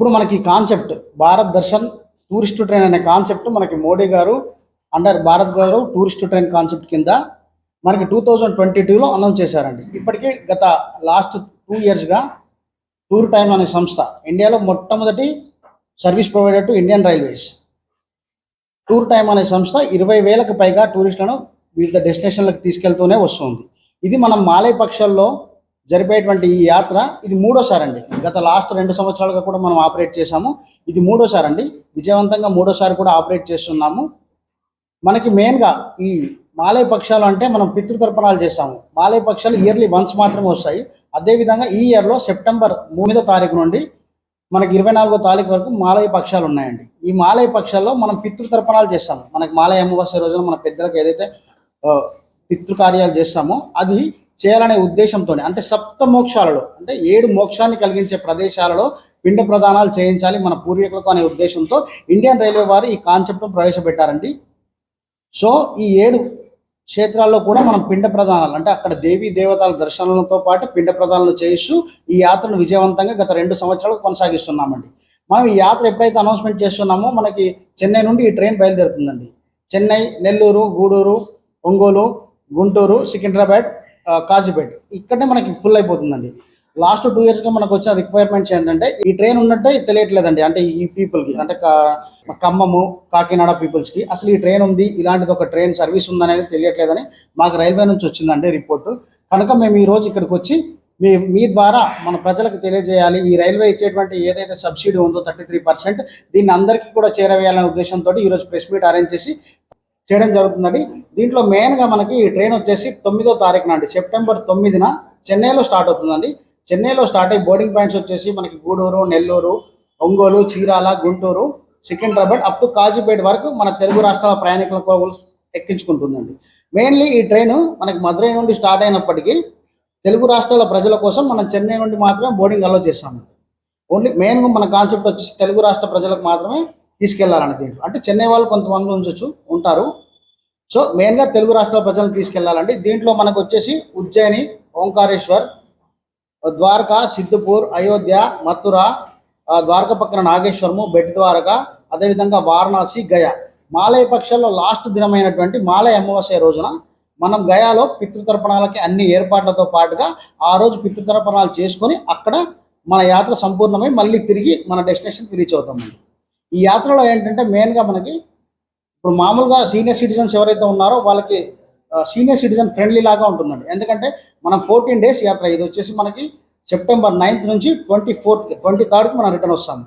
ఇప్పుడు మనకి concept Bharat Darshan tourist train అనే కాన్సెప్ట్ మనకి మోడీ గారు అండర్ భారత్ గారు టూరిస్ట్ ట్రైన్ కాన్సెప్ట్ కింద మనకి టూ థౌజండ్ ట్వంటీ టూలో అనౌన్స్ చేశారండి. ఇప్పటికీ గత లాస్ట్ టూ ఇయర్స్గా టూర్ టైమ్ అనే సంస్థ ఇండియాలో మొట్టమొదటి service provider to Indian railways. Tour time అనే సంస్థ ఇరవై వేలకు పైగా టూరిస్టులను వివిధ డెస్టినేషన్లకు తీసుకెళ్తూనే వస్తుంది. ఇది మనం మాలయ పక్షాల్లో జరిపేటువంటి ఈ యాత్ర ఇది మూడోసారి అండి. గత లాస్ట్ రెండు సంవత్సరాలుగా కూడా మనం ఆపరేట్ చేశాము. ఇది మూడోసారి అండి. విజయవంతంగా మూడోసారి కూడా ఆపరేట్ చేస్తున్నాము. మనకి మెయిన్గా ఈ మాలయ పక్షాలు అంటే మనం పితృతర్పణాలు చేస్తాము మాలయ పక్షాలు ఇయర్లీ వన్స్ మాత్రమే వస్తాయి. అదేవిధంగా ఈ ఇయర్లో సెప్టెంబర్ మూడో తారీఖు నుండి మనకి ఇరవై నాలుగో తారీఖు వరకు మాలయ పక్షాలు ఉన్నాయండి. ఈ మాలయ పక్షాల్లో మనం పితృతర్పణాలు చేస్తాము. మనకి మాలయ అమావాస్య రోజున మన పెద్దలకు ఏదైతే పితృకార్యాలు చేస్తామో అది చేయాలనే ఉద్దేశంతోనే అంటే సప్త మోక్షాలలో అంటే ఏడు మోక్షాన్ని కలిగించే ప్రదేశాలలో పిండ ప్రదానాలు చేయించాలి మన పూర్వీకులకు అనే ఉద్దేశంతో ఇండియన్ రైల్వే వారు ఈ కాన్సెప్ట్ను ప్రవేశపెట్టారండి. సో ఈ ఏడు క్షేత్రాల్లో కూడా మనం పిండ ప్రదానాలు అంటే అక్కడ దేవీ దేవతల దర్శనాలతో పాటు పిండ ప్రదానాలు చేయిస్తూ ఈ యాత్రను విజయవంతంగా గత రెండు సంవత్సరాలు కొనసాగిస్తున్నామండి. మనం ఈ యాత్ర ఎప్పుడైతే అనౌన్స్మెంట్ చేస్తున్నామో మనకి చెన్నై నుండి ఈ ట్రైన్ బయలుదేరుతుందండి. చెన్నై నెల్లూరు గూడూరు ఒంగోలు గుంటూరు సికింద్రాబాద్ కాజీపేట. ఇక్కడే మనకి ఫుల్ అయిపోతుందండి. లాస్ట్ టూ ఇయర్స్గా మనకు వచ్చిన రిక్వైర్మెంట్స్ ఏంటంటే ఈ ట్రైన్ ఉన్నట్టే తెలియట్లేదండి. అంటే ఈ పీపుల్కి అంటే ఖమ్మము కాకినాడ పీపుల్స్కి అసలు ఈ ట్రైన్ ఉంది ఇలాంటిది ఒక ట్రైన్ సర్వీస్ ఉందనేది తెలియట్లేదని మాకు రైల్వే నుంచి వచ్చిందండి రిపోర్టు కనుక మేము ఈ రోజు ఇక్కడికి వచ్చి మీ మీ ద్వారా మన ప్రజలకు తెలియజేయాలి. ఈ రైల్వే ఇచ్చేటువంటి ఏదైతే సబ్సిడీ ఉందో థర్టీ త్రీ పర్సెంట్ దీన్ని అందరికీ కూడా చేరవేయాలనే ఉద్దేశంతో ఈరోజు ప్రెస్ మీట్ అరేంజ్ చేసి చేయడం జరుగుతుందండి. దీంట్లో మెయిన్గా మనకి ఈ ట్రైన్ వచ్చేసి తొమ్మిదో తారీఖున అండి సెప్టెంబర్ తొమ్మిదిన చెన్నైలో స్టార్ట్ అవుతుందండి. చెన్నైలో స్టార్ట్ అయ్యి బోర్డింగ్ పాయింట్స్ వచ్చేసి మనకి గూడూరు నెల్లూరు ఒంగోలు చీరాల గుంటూరు సికింద్రాబాద్ అప్ టు కాజీపేట వరకు మన తెలుగు రాష్ట్రాల ప్రయాణికుల ప్రయాణికులకు ఎక్కించుకుంటుందండి. మెయిన్లీ ఈ ట్రైన్ మనకి మదురై నుండి స్టార్ట్ అయినప్పటికీ తెలుగు రాష్ట్రాల ప్రజల కోసం మనం చెన్నై నుండి మాత్రమే బోర్డింగ్ అలో చేస్తాము ఓన్లీ మెయిన్గా మన కాన్సెప్ట్ వచ్చేసి తెలుగు రాష్ట్ర ప్రజలకు మాత్రమే తీసుకెళ్ళాలని దీంట్లో. అంటే చెన్నై వాళ్ళు కొంతమంది ఉంచొచ్చు ఉంటారు. సో మెయిన్గా తెలుగు రాష్ట్రాల ప్రజలను తీసుకెళ్ళాలండి. దీంట్లో మనకు వచ్చేసి ఉజ్జయిని ఓంకారేశ్వర్ ద్వారకా సిద్ధపూర్ అయోధ్య మథుర ద్వారక పక్కన నాగేశ్వరము బెట్ ద్వారక అదేవిధంగా వారణాసి గయా. మాలయ పక్షాల్లో లాస్ట్ దినమైనటువంటి మాలయ అమావాస్య రోజున మనం గయాలో పితృతర్పణాలకి అన్ని ఏర్పాట్లతో పాటుగా ఆ రోజు పితృతర్పణాలు చేసుకొని అక్కడ మన యాత్ర సంపూర్ణమై మళ్ళీ తిరిగి మన డెస్టినేషన్కి రీచ్ అవుతామండి. ఈ యాత్రలో ఏంటంటే మెయిన్గా మనకి ఇప్పుడు మామూలుగా సీనియర్ సిటిజన్స్ ఎవరైతే ఉన్నారో వాళ్ళకి సీనియర్ సిటిజన్ ఫ్రెండ్లీ లాగా ఉంటుందండి. ఎందుకంటే మనం ఫోర్టీన్ డేస్ యాత్ర ఇది వచ్చేసి మనకి సెప్టెంబర్ నైన్త్ నుంచి ట్వంటీ ఫోర్త్ ట్వంటీ థర్డ్కి మనం రిటర్న్ వస్తాము.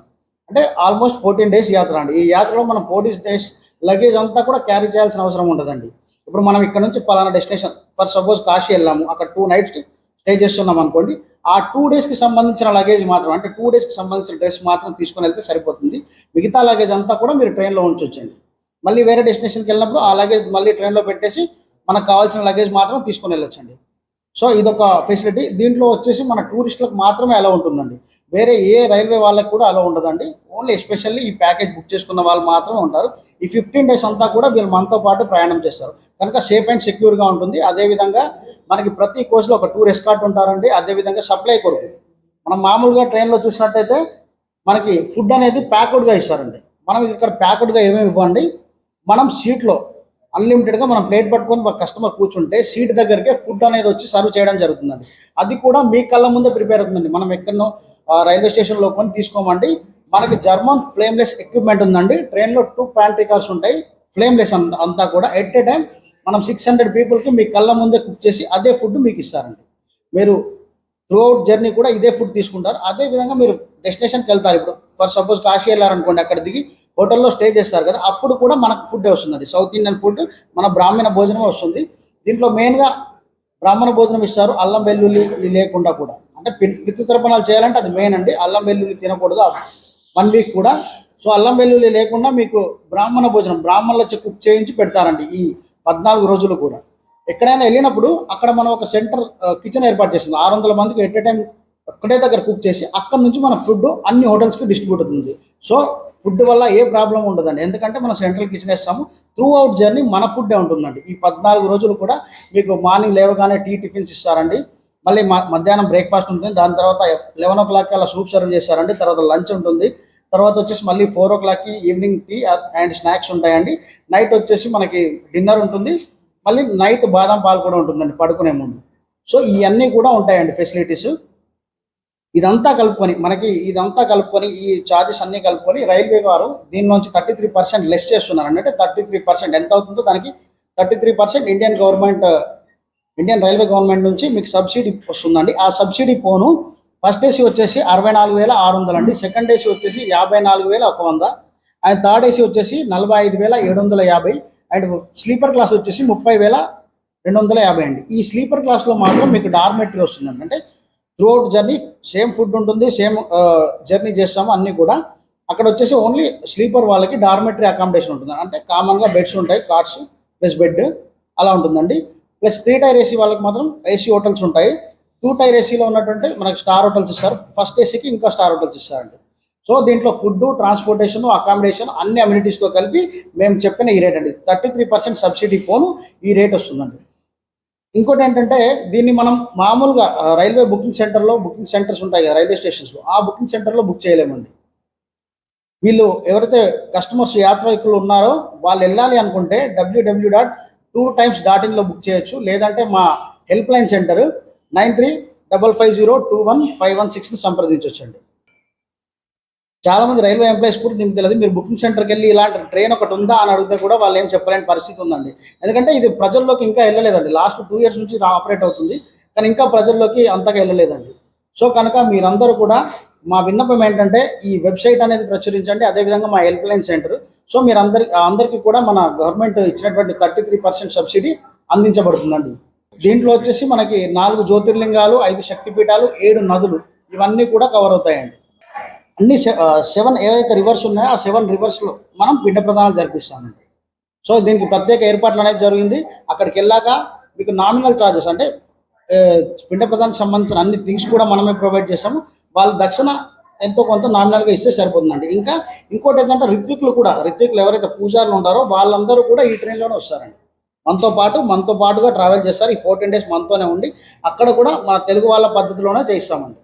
అంటే ఆల్మోస్ట్ ఫోర్టీన్ డేస్ యాత్ర అండి. ఈ యాత్రలో మనం ఫోర్టీన్ డేస్ లగేజ్ అంతా కూడా క్యారీ చేయాల్సిన అవసరం ఉండదండి. ఇప్పుడు మనం ఇక్కడ నుంచి పలానా డెస్టినేషన్ ఫర్ సపోజ్ కాశీ వెళ్ళాము అక్కడ టూ నైట్స్ స్టే చేస్తున్నాం అనుకోండి. ఆ టూ డేస్కి సంబంధించిన లగేజ్ మాత్రం అంటే టూ డేస్కి సంబంధించిన డ్రెస్ మాత్రం తీసుకొని వెళ్తే సరిపోతుంది. మిగతా లగేజ్ అంతా కూడా మీరు ట్రైన్లో ఉంచొచ్చండి మళ్ళీ వేరే డెస్టినేషన్కి వెళ్ళినప్పుడు ఆ లగేజ్ మళ్ళీ ట్రైన్లో పెట్టేసి మనకు కావాల్సిన లగేజ్ మాత్రం తీసుకొని వెళ్ళొచ్చండి. సో ఇదొక ఫెసిలిటీ దీంట్లో వచ్చేసి మన టూరిస్టులకు మాత్రమే అలా ఉంటుందండి. వేరే ఏ రైల్వే వాళ్ళకి కూడా అలా ఉండదండి. ఓన్లీ ఎస్పెషల్లీ ఈ ప్యాకేజ్ బుక్ చేసుకున్న వాళ్ళు మాత్రమే ఉంటారు. ఈ ఫిఫ్టీన్ డేస్ అంతా కూడా వీళ్ళు మనతో పాటు ప్రయాణం చేస్తారు. కనుక సేఫ్ అండ్ సెక్యూర్గా ఉంటుంది. అదేవిధంగా మనకి ప్రతి కోచ్లో ఒక టూర్ ఎస్కార్ట్ ఉంటారండి. అదేవిధంగా సప్లై కొరకు. మనం మామూలుగా ట్రైన్లో చూసినట్టయితే మనకి ఫుడ్ అనేది ప్యాక్డ్గా ఇస్తారండి. మనం ఇక్కడ ప్యాక్డ్గా ఏమేమి ఇవ్వండి? మనం సీట్లో అన్లిమిటెడ్గా మనం ప్లేట్ పట్టుకొని ఒక కస్టమర్ కూర్చుంటే సీట్ దగ్గరికే ఫుడ్ అనేది వచ్చి సర్వ్ చేయడం జరుగుతుందండి. అది కూడా మీ కళ్ళ ముందే ప్రిపేర్ అవుతుందండి. మనం ఎక్కడనో రైల్వే స్టేషన్లో కొని తీసుకోమండి. మనకి జర్మన్ ఫ్లేమ్లెస్ ఎక్విప్మెంట్ ఉందండి. ట్రైన్లో టూ ప్యాంట్రీ కార్స్ ఉంటాయి. ఫ్లేమ్లెస్ అంతా కూడా ఎట్ ఏ టైం మనం సిక్స్ హండ్రెడ్ పీపుల్కి మీ కళ్ళ ముందే కుక్ చేసి అదే ఫుడ్ మీకు ఇస్తారండి. మీరు త్రూఅవుట్ జర్నీ కూడా ఇదే ఫుడ్ తీసుకుంటారు. అదే విధంగా మీరు డెస్టినేషన్కి వెళ్తారు. ఇప్పుడు ఫర్ సపోజ్ కాశీ వెళ్ళారనుకోండి అక్కడ దిగి హోటల్లో స్టే చేస్తారు కదా అప్పుడు కూడా మనకు ఫుడ్ వస్తుంది సౌత్ ఇండియన్ ఫుడ్ మన బ్రాహ్మణ భోజనం వస్తుంది. దీంట్లో మెయిన్గా బ్రాహ్మణ భోజనం ఇస్తారు. అల్లం వెల్లుల్లి లేకుండా కూడా. అంటే పితృతర్పణాలు చేయాలంటే అది మెయిన్ అండి. అల్లం వెల్లుల్లి తినకూడదు. వన్ వీక్ కూడా. సో అల్లం వెల్లుల్లి లేకుండా మీకు బ్రాహ్మణ భోజనం బ్రాహ్మణుల కుక్ చేయించి పెడతారండి. ఈ పద్నాలుగు రోజులు కూడా. ఎక్కడైనా వెళ్ళినప్పుడు అక్కడ మనం ఒక సెంటర్ కిచెన్ ఏర్పాటు చేస్తుంది ఆరు వందల మందికి ఎట్ ఏ టైం ఒక్కటే దగ్గర కుక్ చేసి అక్కడ నుంచి మన ఫుడ్ అన్ని హోటల్స్కి డిస్ట్రిబ్యూట్ అవుతుంది. సో ఫుడ్ వల్ల ఏ ప్రాబ్లం ఉండదండి. ఎందుకంటే మనం సెంట్రల్ కిచెన్ వేస్తాము. త్రూ అవుట్ జర్నీ మన ఫుడ్డే ఉంటుందండి. ఈ పద్నాలుగు రోజులు కూడా మీకు మార్నింగ్ లేవగానే టీ టిఫిన్స్ ఇస్తారండి. మళ్ళీ మధ్యాహ్నం బ్రేక్ఫాస్ట్ ఉంటుంది. దాని తర్వాత లెవెన్ ఓ క్లాక్ అలా సూప్ సర్వ్ చేస్తారండి. తర్వాత లంచ్ ఉంటుంది. తర్వాత వచ్చేసి మళ్ళీ ఫోర్ ఓ క్లాక్కి ఈవినింగ్ టీ అండ్ స్నాక్స్ ఉంటాయండి. నైట్ వచ్చేసి మనకి డిన్నర్ ఉంటుంది. మళ్ళీ నైట్ బాదం పాలు కూడా ఉంటుందండి పడుకునే ముందు. సో ఇవన్నీ కూడా ఉంటాయండి ఫెసిలిటీస్. ఇదంతా కలుపుకొని మనకి ఇదంతా కలుపుకొని ఈ ఛార్జెస్ అన్నీ కలుపుకొని రైల్వే వారు దీని నుంచి థర్టీ త్రీ పర్సెంట్ లెస్ చేస్తున్నారు. అంటే థర్టీ త్రీ పర్సెంట్ ఎంత అవుతుందో దానికి thirty three percent Indian government Indian railway government నుంచి మీకు సబ్సిడీ వస్తుందండి. ఆ సబ్సిడీ పోను ఫస్ట్ ఏసీ వచ్చేసి అరవై నాలుగు వేల ఆరు వందలు అండి. సెకండ్ ఏసీ వచ్చేసి యాభై నాలుగు వేల ఒక వంద. అండ్ థర్డ్ ఏసీ వచ్చేసి నలభై ఐదు వేల ఏడు వందల యాభై. అండ్ స్లీపర్ క్లాస్ వచ్చేసి ముప్పై వేల రెండు వందల యాభై అండి. ఈ స్లీపర్ క్లాస్లో మాత్రం మీకు డార్మెటరీ వస్తుందండి. అంటే త్రూఅవుట్ జర్నీ సేమ్ ఫుడ్ ఉంటుంది సేమ్ జర్నీ చేస్తాము అన్నీ కూడా. అక్కడ వచ్చేసి ఓన్లీ స్లీపర్ వాళ్ళకి డార్మెటరీ అకామిడేషన్ ఉంటుంది. అంటే కామన్గా బెడ్స్ ఉంటాయి కార్ట్స్ ప్లస్ బెడ్ అలా ఉంటుందండి. ప్లస్ త్రీ టైర్ ఏసీ వాళ్ళకి మాత్రం ఏసీ హోటల్స్ ఉంటాయి. టూ టైర్ ఏసీలో ఉన్నటువంటి మనకి స్టార్ హోటల్స్ ఇస్తారు. ఫస్ట్ ఏసీకి ఇంకా స్టార్ హోటల్స్ ఇస్తారండి. సో దీంట్లో ఫుడ్ ట్రాన్స్పోర్టేషన్ అకామిడేషన్ అన్ని అమ్యూనిటీస్తో కలిపి మేము చెప్పిన ఈ రేట్ అండి. థర్టీ త్రీ పర్సెంట్ సబ్సిడీ పోను ఈ రేట్ వస్తుందండి. ఇంకోటి ఏంటంటే దీన్ని మనం మామూలుగా రైల్వే బుకింగ్ సెంటర్లో బుకింగ్ సెంటర్స్ ఉంటాయి కదా రైల్వే స్టేషన్స్లో. ఆ బుకింగ్ సెంటర్లో బుక్ చేయలేమండి. వీళ్ళు ఎవరైతే కస్టమర్స్ యాత్రికులు ఉన్నారో వాళ్ళు వెళ్ళాలి అనుకుంటే W W dot two times dot ఇన్లో book చేయొచ్చు. లేదంటే మా help line centre nine three double five zero two one five one సిక్స్ని సంప్రదించవచ్చండి చాలా మంది రైల్వే ఎంప్లాయీస్ కూడా దీనికి తెలియదు. మీరు బుకింగ్ సెంటర్కి వెళ్ళి ఇలాంటి ట్రైన్ ఒకటి ఉందా అని అడిగితే కూడా వాళ్ళు ఏం చెప్పలేని పరిస్థితి ఉందండి. ఎందుకంటే ఇది ప్రజల్లోకి ఇంకా వెళ్ళలేదండి. లాస్ట్ టూ ఇయర్స్ నుంచి ఆపరేట్ అవుతుంది. కానీ ఇంకా ప్రజల్లోకి అంతగా వెళ్ళలేదండి. సో కనుక మీరందరూ కూడా మా విన్నపం ఏంటంటే ఈ వెబ్సైట్ అనేది ప్రచురించండి. అదేవిధంగా మా హెల్ప్ లైన్ సెంటర్. సో మీరు అందరి అందరికీ కూడా మన గవర్నమెంట్ ఇచ్చినటువంటి థర్టీ త్రీ పర్సెంట్ సబ్సిడీ అందించబడుతుందండి. దీంట్లో వచ్చేసి మనకి నాలుగు జ్యోతిర్లింగాలు ఐదు శక్తిపీఠాలు ఏడు నదులు ఇవన్నీ కూడా కవర్ అవుతాయండి. అన్ని సెవెన్ ఏవైతే రివర్స్ ఉన్నాయో ఆ సెవెన్ రివర్స్లో మనం పిండ ప్రదానాలు జరిపిస్తామండి. సో దీనికి ప్రత్యేక ఏర్పాట్లు అనేది జరిగింది. అక్కడికి వెళ్ళాక మీకు నామినల్ ఛార్జెస్ అంటే పిండ ప్రదానికి సంబంధించిన అన్ని థింగ్స్ కూడా మనమే ప్రొవైడ్ చేస్తాము. వాళ్ళ దక్షిణ ఎంతో కొంత నామినల్గా ఇస్తే సరిపోతుందండి. ఇంకా ఇంకోటి ఏంటంటే రిత్వికులు కూడా రిత్వికులు ఎవరైతే పూజారులు ఉంటారో వాళ్ళందరూ కూడా ఈ ట్రైన్లోనే వస్తారండి. మనతో పాటు మనతో పాటుగా ట్రావెల్ చేస్తారు. ఈ ఫోర్టీన్ డేస్ మనతోనే ఉండి అక్కడ కూడా మన తెలుగు వాళ్ళ పద్ధతిలోనే చేయిస్తామండి.